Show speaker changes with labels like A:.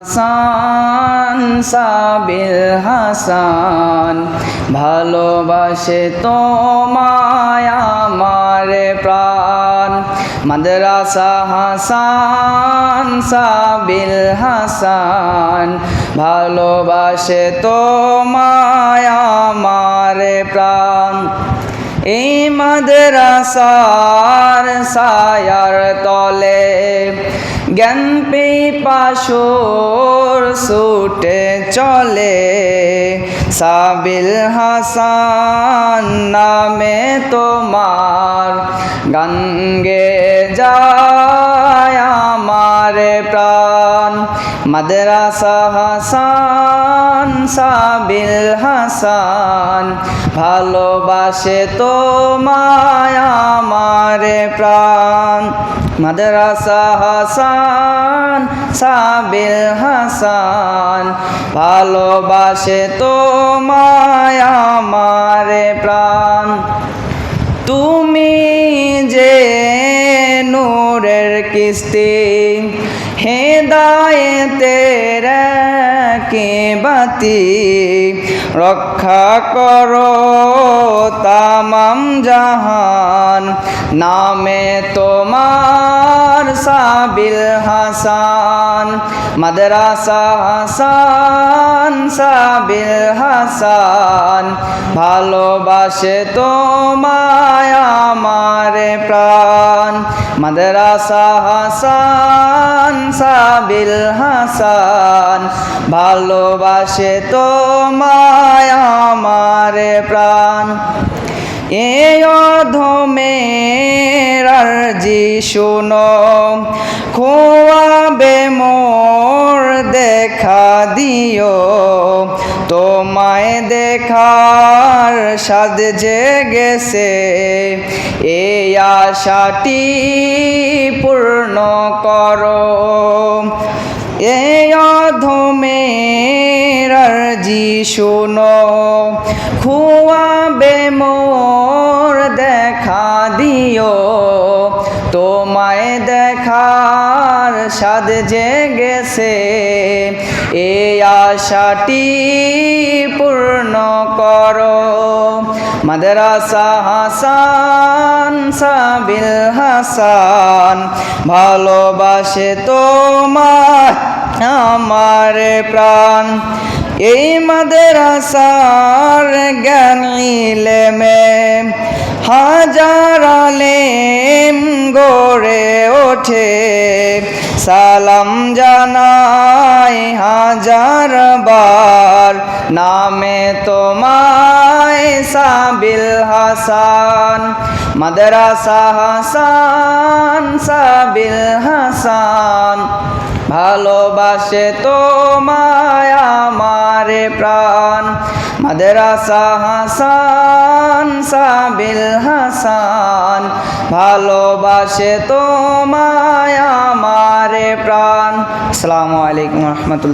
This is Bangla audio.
A: হাসান সাবিল হাসান, ভালোবাসে তোমায় আমার প্রাণ। মাদ্রাসা হাসান সাবিল হাসান, ভালোবাসে তোমায় আমার প্রাণ। এই মাদ্রাসার সায়ার তলে জ্ঞান পাশোর ছুটে চলে সাবিল হাসান নামে তোমার গান গে যায় আমার প্রাণ। মাদ্রাসা হাসান, সাবিল হাসান, ভালোবাসে তোমায় আমার প্রাণ। মাদ্রাসা হাসান, সাবিল হাসান, ভালোবাসে তোমায় আমার প্রাণ। তুমি যে নূরের কিস্তি, হেদায়েতের কে বাতি? রক্ষা করো তামাম জাহান, নামে তোমার সাবিল হাসান, মাদ্রাসা হাসান সাবিল হাসান, ভালোবাসে তোমায় আমার প্রাণ। মাদ্রাসা হাসান সাবিল হাসান, ভালোবাসে তোমায় আমার প্রাণ। এ অধমের আরজি শুনো, খোয়াবে মোর দেখা দিও, তোমায় দেখার সাদ জেগেছে এই আশাটি পূর্ণ করো। এই অধমের আরজি শুনো খুয়াবে মোর দেখা দিও তোমায় দেখার সাদ জেগেছে এই আশাটি পূর্ণ করো। মাদ্রাসা হাসান সাবিল হাসান, ভালোবাসে তোমার আমার প্রাণ। এই মাদ্রাসার জ্ঞান ইলেমে হাজার আলেম গড়ে ওঠে। সালাম জানাই হাজার বার নামে তোমায় সাবিল হাসান, মাদ্রাসা হাসান সাবিল হাসান। ভালোবাসে তোমায় আমার প্রাণ। মাদ্রাসা হাসান সাবিল হাসান ভালোবাসে তোমায় আমারে প্রাণ। আসসালামু আলাইকুম রহমতুল্লাহ।